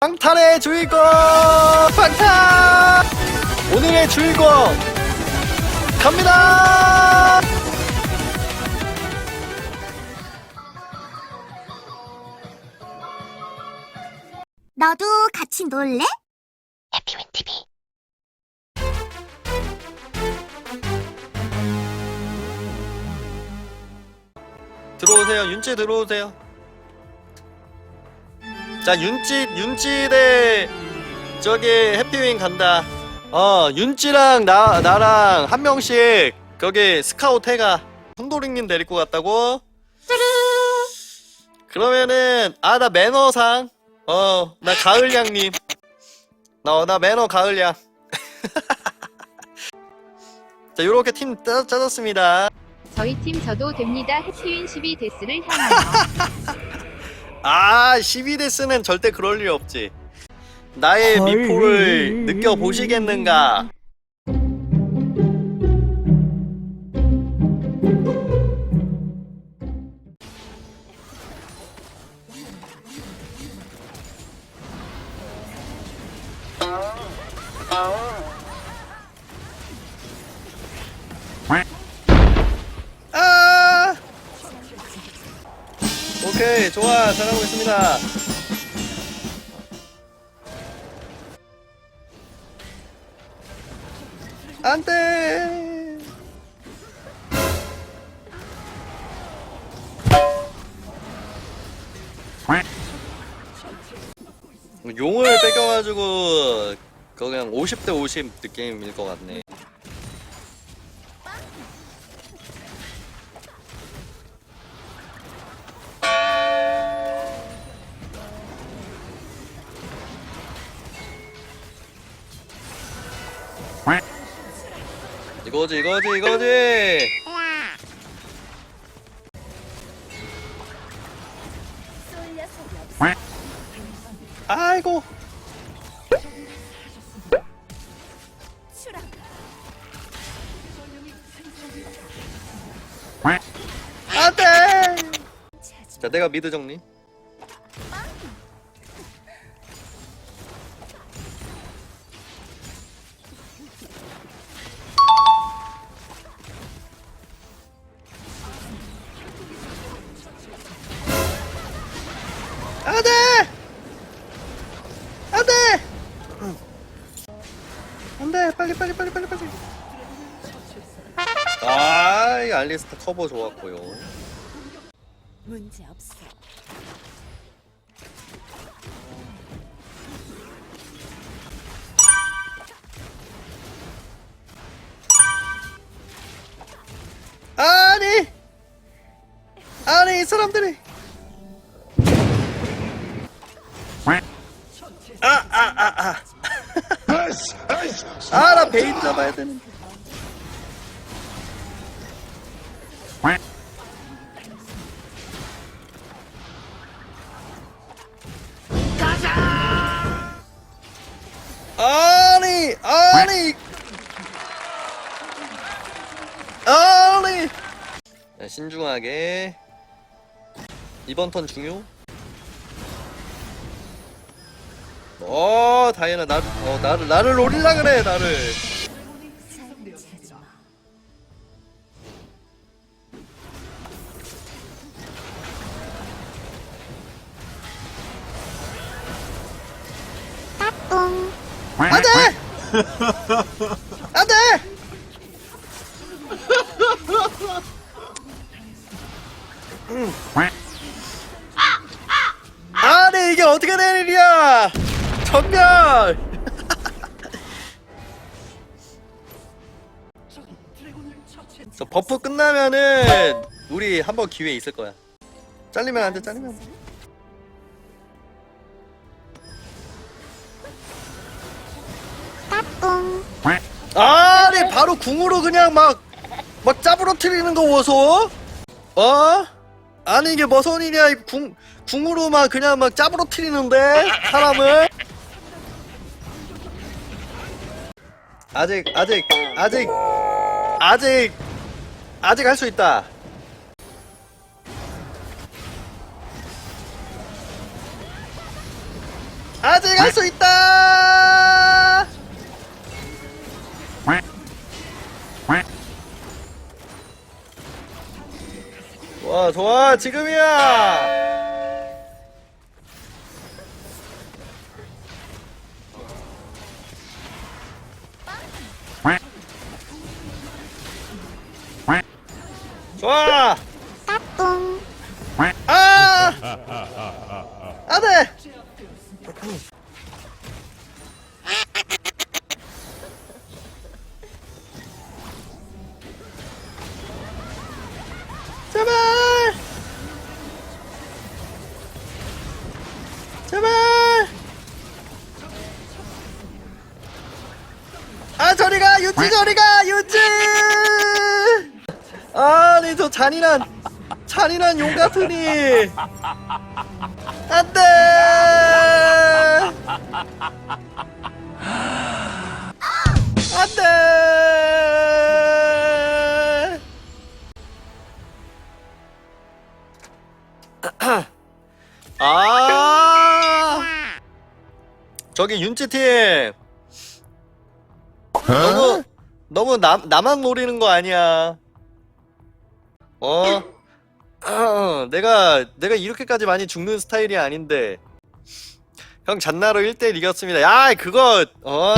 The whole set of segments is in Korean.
방탄의 주인공 방탄! 오늘의 주인공 갑니다! 너도 같이 놀래? 해피윈 TV 들어오세요. 윤찌 들어오세요 자 윤찌 윤찌대 저기 해피윈 간다. 어 윤찌랑 나 나랑 한 명씩 거기 스카우트 해가 hun도링님 데리고 갔다고? 그러면은 아 나 매너상. 어 나 가을양님. 나나 매너 가을양. 자 요렇게 팀 짜, 짜졌습니다. 저희 팀 저도 됩니다. 해피윈 12 데스를 향하여. 아 12데스는 절대 그럴 일 없지. 나의 미포를 느껴보시겠는가? 아 오케이 좋아. 잘하고 있습니다. 안돼. 용을 뺏겨가지고 그냥 50대 50 느낌일 것 같네 이거지 이거지 이거지. 아이고. 안돼. 자 내가 미드 정리 돼. 빨리 빨리 빨리 빨리 빨리. 아 이 알리스타 커버 좋았고요. 문제 없어. 아니! 아니 이 사람들이! 아 아 아 아 아 나 베인 잡아야 되는데. 아니 아니. 아니. 자, 신중하게. 이번 턴 중요 어 다이애나 나를 어 나를 나를 노릴라 그래 나를. 뿡. 안돼! 안돼! 아니 이게 어떻게 된 일이야 전멸! 저 버프 끝나면은 우리 한번 기회 있을 거야. 잘리면 안 돼 잘리면 안돼. 뿡. 아니 바로 궁으로 그냥 막 막 짜부러뜨리는 거 보소 어? 아니 이게 무슨 일이야 이궁 궁으로 막 그냥 막 짜부러뜨리는데 사람을 아직 아직 아직 아직 아직 할 수 있다. 아직 할 수 있다! 좋아 좋아. 지금이야 유지 저리가? 유지 아니 저 잔인한 잔인한 용 같으니. 안돼! 안돼! 아! 저기 윤지팀 너무 너무 남 나만 노리는 거 아니야. 어? 어, 내가 내가 이렇게까지 많이 죽는 스타일이 아닌데. 형 잔나로 1대1 이겼습니다. 야 그거 어?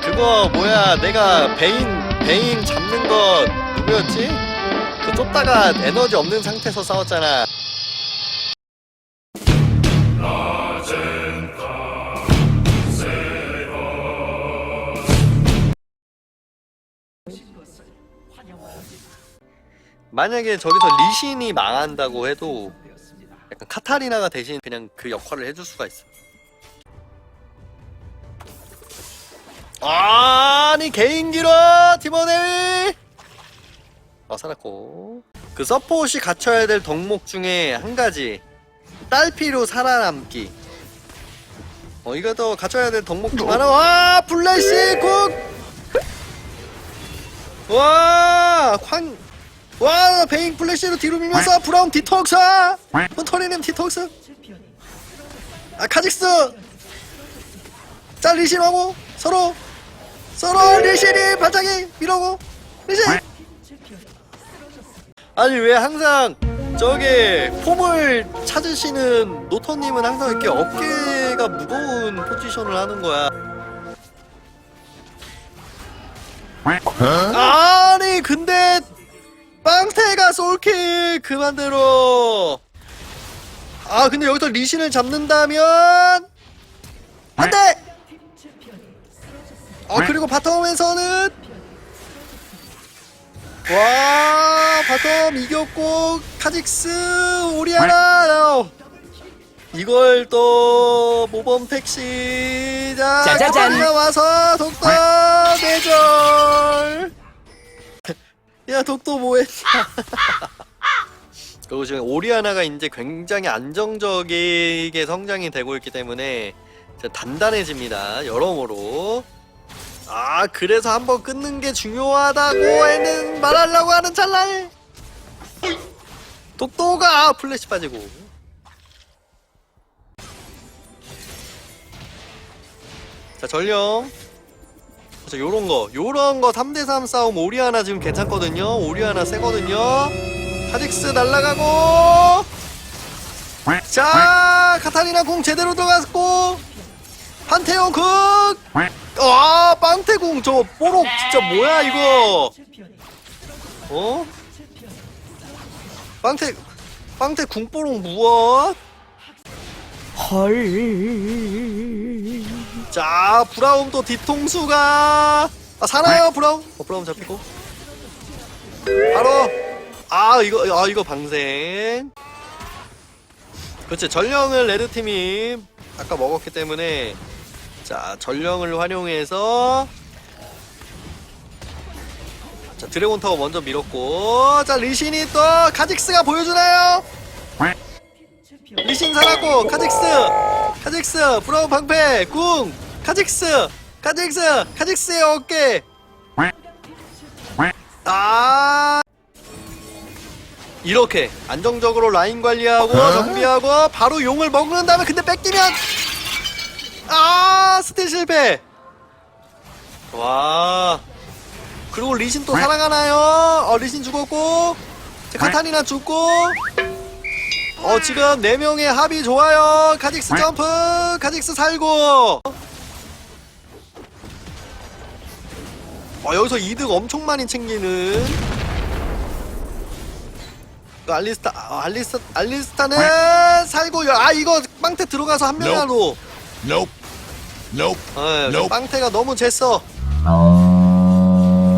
그거 뭐야 내가 베인 베인 잡는 거 누구였지? 그 쫓다가 에너지 없는 상태에서 싸웠잖아 만약에 저기서 리신이 망한다고 해도 약간 카타리나가 대신 그냥 그 역할을 해줄 수가 있어. 아니 개인기로 티모네위 어 살았고. 그 서폿이 갖춰야 될 덕목 중에 한 가지. 딸피로 살아남기. 어 이것도 갖춰야 될 덕목 중 하나. 와 플래시 쿡와쾅 와 베인 플래시로 뒤로 밀면서 브라운 디톡스. 헌터리는 디톡스. 아 카직스. 자 리신하고 서로. 서로 리신이 발차기 밀어고 리신. 아니 왜 항상 저기 폼을 찾으시는 노터님은 항상 이렇게 어깨가 무거운 포지션을 하는 거야 솔킬 그만대로. 아 근데 여기서 리신을 잡는다면? 안돼! 아 그리고 바텀에서는? 와 바텀 이겼고 카직스 오리아나. 어. 이걸 또 모범 택시 자 짜자잔. 와서 독도 야 독도 뭐해? 그리고 지금 오리아나가 이제 굉장히 안정적이게 성장이 되고 있기 때문에 이제 단단해집니다 여러모로. 아 그래서 한번 끊는 게 중요하다고 애는 말하려고 하는 찰나에. 독도가 플래시 빠지고. 자 전령 자 요런 거. 요런 거 3대3 싸움 오리아나 지금 괜찮거든요. 오리아나 세거든요. 카직스 날라가고. 자 카타리나 공 제대로 들어갔고. 판테온 극 와 빵태궁 저 뽀록 진짜 뭐야 이거? 어? 빵태 빵태 궁뽀록 무엇? 자 브라움 또 뒤통수가. 아 살아요 브라움? 어 브라움 잡히고. 바로. 아 이거 아 이거 방생. 그렇지 전령을 레드 팀이 아까 먹었기 때문에. 자 전령을 활용해서. 자 드래곤 타워 먼저 밀었고. 자 리신이 또 카직스가 보여주나요? 리신 살았고 카직스 카직스 브라운 방패 궁 카직스 카직스 카직스의 어깨. 아. 이렇게 안정적으로 라인 관리하고 정비하고 바로 용을 먹는 다음에 근데 뺏기면 아 스틸 실패. 와. 그리고 리신 또 살아가나요? 어 리신 죽었고 자, 카타니나 죽고 어 지금 4명의 합이 좋아요 카직스 점프 카직스 살고 어 여기서 이득 엄청 많이 챙기는 그 알리스타 아, 알리스타 알리스타는 살고 아 이거 빵태 들어가서 한 명이라도 Nope. Nope. 아, Nope. 빵태가 너무 쟀어.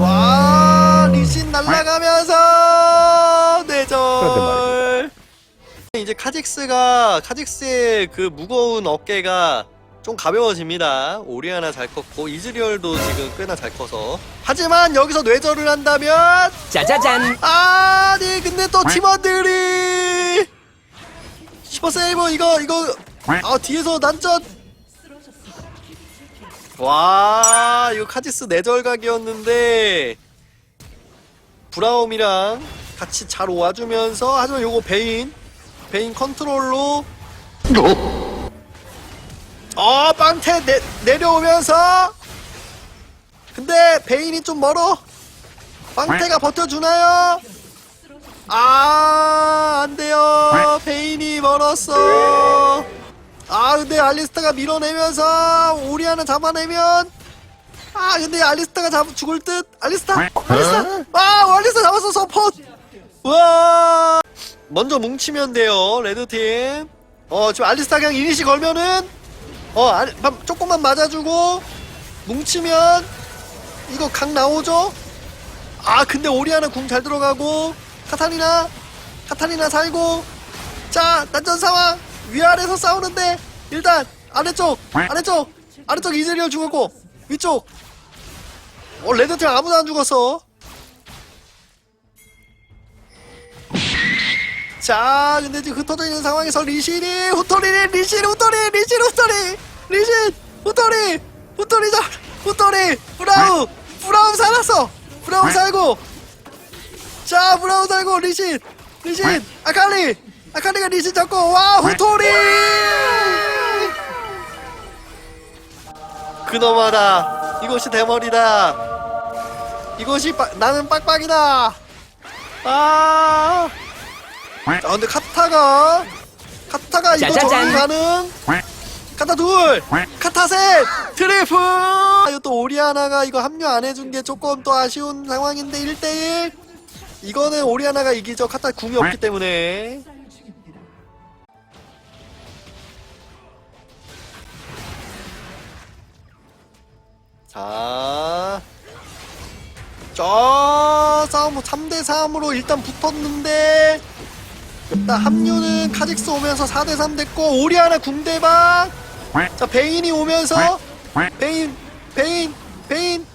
와, 리신 날아가면서 이제 카직스가 카직스의 그 무거운 어깨가 좀 가벼워집니다. 오리아나 잘 컸고 이즈리얼도 지금 꽤나 잘 커서. 하지만 여기서 뇌절을 한다면 짜자잔 아니 근데 또 팀원들이 슈퍼 세이버 이거 이거 아 뒤에서 난전 와 이거 카지스 내절각이었는데 브라움이랑 같이 잘 와주면서 하지만 요거 베인 베인 컨트롤로 어 빵태 내, 내려오면서 근데 베인이 좀 멀어 빵태가 버텨주나요? 아, 안 돼요. 베인이 멀었어. 아, 근데 알리스타가 밀어내면서 오리아나 잡아내면 아, 근데 알리스타가 잡 죽을 듯. 알리스타? 알리스타? 아, 알리스타 잡았어, 서폿. 와. 먼저 뭉치면 돼요, 레드팀. 어, 지금 알리스타 그냥 이니시 걸면은 어, 알, 밤- 조금만 맞아주고 뭉치면 이거 각 나오죠? 아 근데 오리아나 궁 잘 들어가고 카타리나 카타리나 살고 자 난전 상황 위아래서 싸우는데 일단 아래쪽 아래쪽 아래쪽 이즈리얼 죽었고 위쪽 어 레드팀 아무도 안 죽었어 자 근데 지금 흩어져 있는 상황에서 리신이 후토리 리신 후토리 리신 후토리 리신 후토리 후토리 자 후토리 브라우 브라우 살았어. 브라우 살고. 자 브라우 살고 리신 리신 아칼리 아칼리가 리신 잡고 와 후토리! 그놈아다 이곳이 대머리다. 이곳이 빠, 나는 빡빡이다. 아 자, 근데 카타가 카타가 이거 짜자잔. 정리 가능? 카타 둘 카타 셋 트리플! 아, 이거 또 오리아나가 이거 합류 안 해준 게 조금 또 아쉬운 상황인데 1대1 이거는 오리아나가 이기죠. 카타 궁이 없기 때문에. 자, 저 싸움 3대 3으로 일단 붙었는데 일단 합류는 카직스 오면서 4대 3 됐고 오리아나 궁대방. 자 베인이 오면서 베인 베인 베인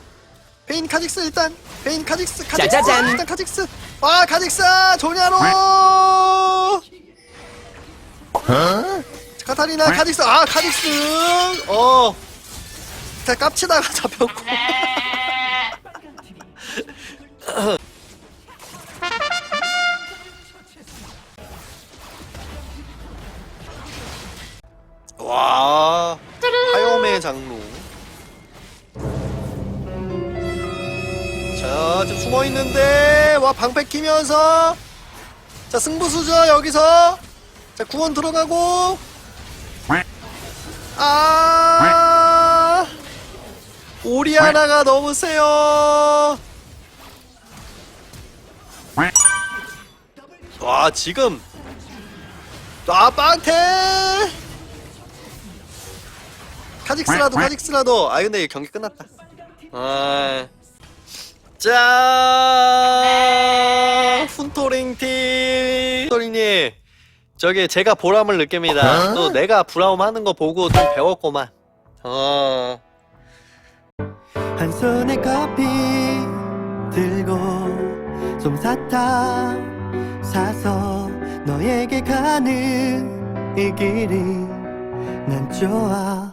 베인 카직스 일단 베인 카직스 카직스 짜자잔. 일단 카직스. 아 카직스 조냐로. 카타리나 카직스. 아 카직스. 어. 자, 깝치다가 잡혔고 와. 화염의 장로 자 지금 숨어있는데 와 방패 키면서. 자 승부수죠 여기서. 자 구원 들어가고. 아. 오리아나가 너무 세요. 와 지금. 아 빵태 카직스라도 카직스라도. 아 근데 경기 끝났다. 아. 자 훈토링 팀 훈토링님. 저기 제가 보람을 느낍니다. 또 내가 브라움 하는 거 보고 좀 배웠구만. 어. 한 손에 커피 들고 솜사탕 사서 너에게 가는 이 길이 난 좋아